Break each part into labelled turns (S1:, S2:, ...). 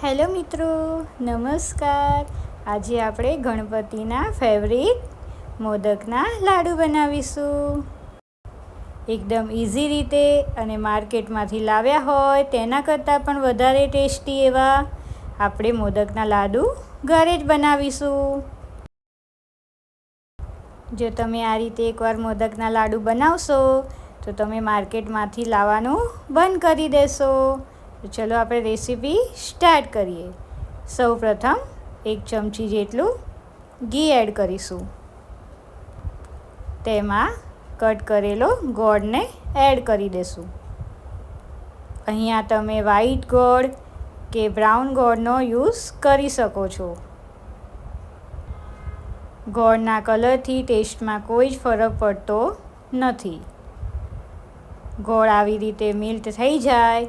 S1: Hello મિત્રો, નમસ્કાર. આજે આપણે ગણપતિના ફેવરિટ મોદકના લાડુ બનાવીશું. એકદમ ઇઝી રીતે અને માર્કેટમાંથી લાવ્યા હોય તેના કરતાં પણ વધારે ટેસ્ટી એવા આપણે મોદકના લાડુ ઘરે જ બનાવીશું. જો તમે આ રીતે એકવાર મોદકના લાડુ બનાવશો, તો તમે માર્કેટમાંથી લાવવાનું બંધ કરી દેશો. તો ચલો આપણે રેસીપી સ્ટાર્ટ કરીએ. સૌ પ્રથમ એક ચમચી જેટલું ઘી એડ કરીશું. તેમાં કટ કરેલો ગોળને એડ કરી દેશું. અહીંયા તમે વ્હાઈટ ગોળ કે બ્રાઉન ગોળનો યુઝ કરી શકો છો. ગોળના કલરથી ટેસ્ટમાં કોઈ જ ફરક પડતો નથી. ગોળ આવી રીતે મિલ્ટ થઈ જાય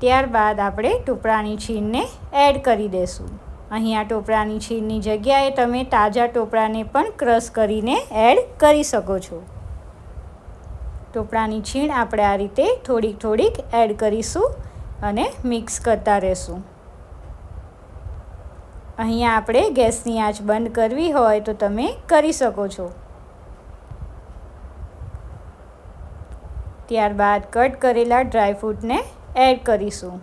S1: ત્યારબાદ આપણે ટોપરાની છીણને એડ કરી દઈશું અહીંયા ટોપરાની છીણની જગ્યાએ તમે તાજા ટોપરાને પણ ક્રશ કરીને એડ કરી શકો છો. ટોપરાની છીણ આપણે આ રીતે થોડીક થોડીક એડ કરીશું અને મિક્સ કરતા રહેશું. અહીંયા આપણે ગેસની આંચ બંધ કરવી હોય તો તમે કરી શકો છો. ત્યારબાદ કટ કરેલા ડ્રાયફ્રૂટને એડ કરીશું.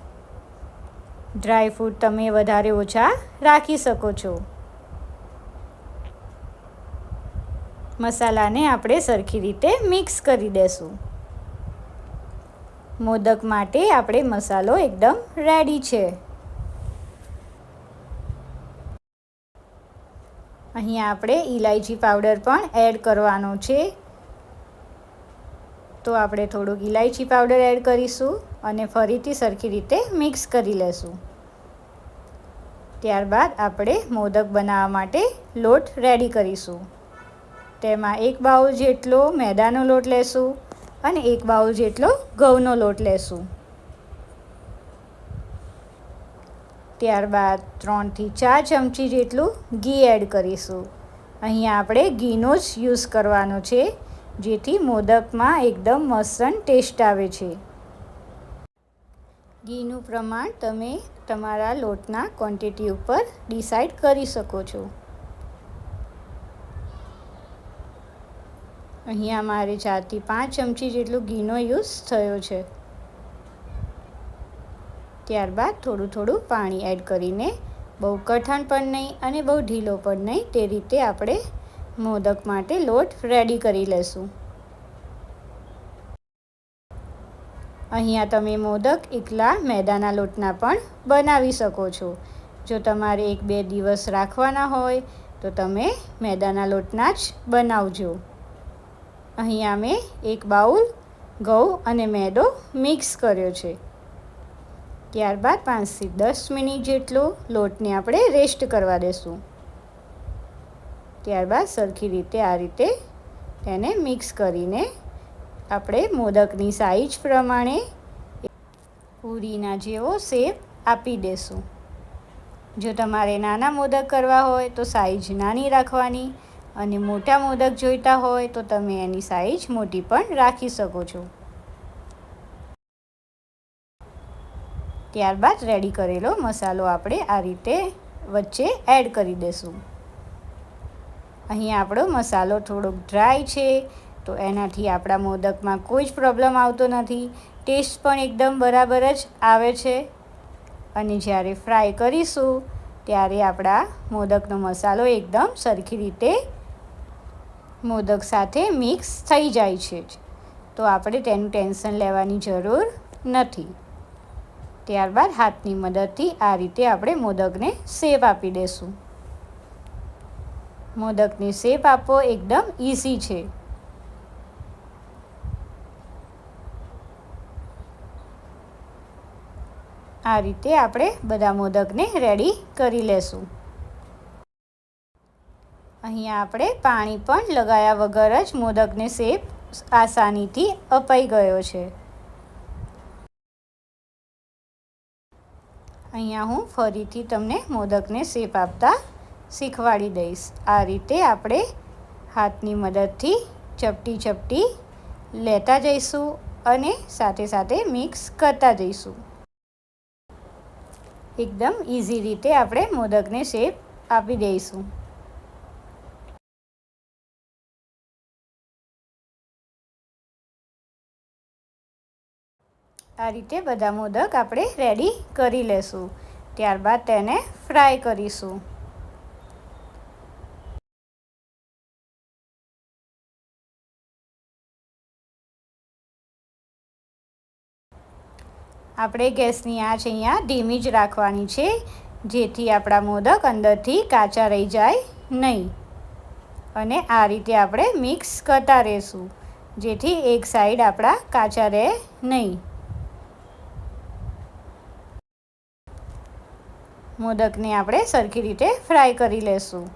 S1: ડ્રાયફ્રૂટ તમે વધારે ઓછા રાખી શકો છો. મસાલાને આપણે સરખી રીતે મિક્સ કરી દેશું. મોદક માટે આપણે મસાલો એકદમ રેડી છે. અહીંયા આપણે ઇલાયચી પાવડર પણ એડ કરવાનો છે. તો આપણે થોડુંક ઇલાયચી પાવડર એડ કરીશું. અને ફરીથી સરખી રીતે મિક્સ કરી લેશું. ત્યારબાદ આપણે મોદક બનાવવા માટે લોટ રેડી કરીશું. તેમાં એક બાઉલ જેટલો મેદાનો લોટ લેશું અને એક બાઉલ જેટલો ઘઉંનો લોટ લેશું. ત્યારબાદ ત્રણથી ચાર ચમચી જેટલું ઘી એડ કરીશું. અહીંયા આપણે ઘીનો જ યુઝ કરવાનો છે, જેથી મોદકમાં એકદમ મસન ટેસ્ટ આવે છે. ઘીનું પ્રમાણ તમે તમારા લોટના ક્વોન્ટિટી ઉપર ડિસાઈડ કરી શકો છો. અહીંયા મારે ચારથી પાંચ ચમચી જેટલું ઘીનો યુઝ થયો છે. ત્યારબાદ થોડું થોડું પાણી એડ કરીને બહુ કઠણ પણ નહીં અને બહુ ઢીલો પણ નહીં તે રીતે આપણે મોદક માટે લોટ રેડી કરી લેશું. અહીંયા તમે મોદક એકલા મેદાના લોટના પણ બનાવી શકો છો. જો તમારે એક બે દિવસ રાખવાના હોય, તો તમે મેદાના લોટના જ બનાવજો. અહીંયા મેં એક બાઉલ, ઘઉં અને મેદો મિક્સ કર્યો છે. ત્યારબાદ પાંચથી દસ મિનિટ જેટલો લોટને આપણે રેસ્ટ કરવા દેશું. ત્યારબાદ સરખી રીતે આ રીતે તેને મિક્સ કરીને આપણે મોદકની સાઈઝ પ્રમાણે પૂરીના જેવો શેપ આપી દેશું. જો તમારે નાના મોદક કરવા હોય તો સાઈઝ નાની રાખવાની અને મોટા મોદક જોઈતા હોય તો તમે એની સાઈઝ મોટી પણ રાખી શકો છો. ત્યારબાદ રેડી કરેલો મસાલો આપણે આ રીતે વચ્ચે એડ કરી દઈશું અહીં આપણો મસાલો થોડોક ડ્રાય છે તો એનાથી આપણા મોદકમાં કોઈ જ પ્રોબ્લેમ આવતો નથી. ટેસ્ટ પણ એકદમ બરાબર જ આવે છે. અને જ્યારે ફ્રાય કરીશું, ત્યારે આપણા મોદકનો મસાલો એકદમ સરખી રીતે મોદક સાથે મિક્સ થઈ જાય છે તો આપણે તેનું ટેન્શન લેવાની જરૂર નથી. ત્યારબાદ હાથની મદદથી આ રીતે આપણે મોદકને શેપ આપી દઈશું મોદકની શેપ આપવો એકદમ ઇઝી છે. આ રીતે આપણે બધા મોદકને રેડી કરી લેશું. અહીંયા આપણે પાણી પણ લગાયા વગર જ મોદકને શેપ આસાનીથી અપાઈ ગયો છે. અહીંયા હું ફરીથી તમને મોદકને શેપ આપતા શીખવાડી દઈશ. આ રીતે આપણે હાથની મદદથી ચપટી ચપટી લેતા જઈશું અને સાથે સાથે મિક્સ કરતા જઈશું. એકદમ ઇઝી રીતે આપણે મોદકને શેપ આપી દઈશું. આ રીતે બધા મોદક આપણે રેડી કરી લેશું. ત્યારબાદ તેને ફ્રાય કરીશું. આપણે ગેસની આંચ અહીંયા ધીમી જ રાખવાની છે, જેથી આપણા મોદક અંદરથી કાચા રહી જાય નહીં. અને આ રીતે આપણે મિક્સ કરતા રહેશું, જેથી એક સાઈડ આપણા કાચા રહે નહીં. મોદકને આપણે સરખી રીતે ફ્રાય કરી લેશું.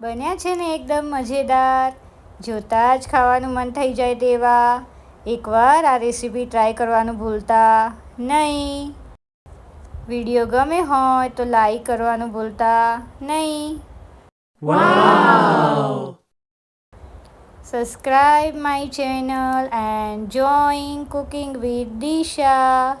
S1: બન્યા છે ને એકદમ મજેદાર. જોતાં જ ખાવાનું મન થઈ જાય તેવા. એકવાર આ રેસીપી ટ્રાય કરવાનું ભૂલતા નહીં. વીડિયો ગમે હોય તો લાઈક કરવાનું ભૂલતા નહીં. Subscribe my channel and join cooking with Disha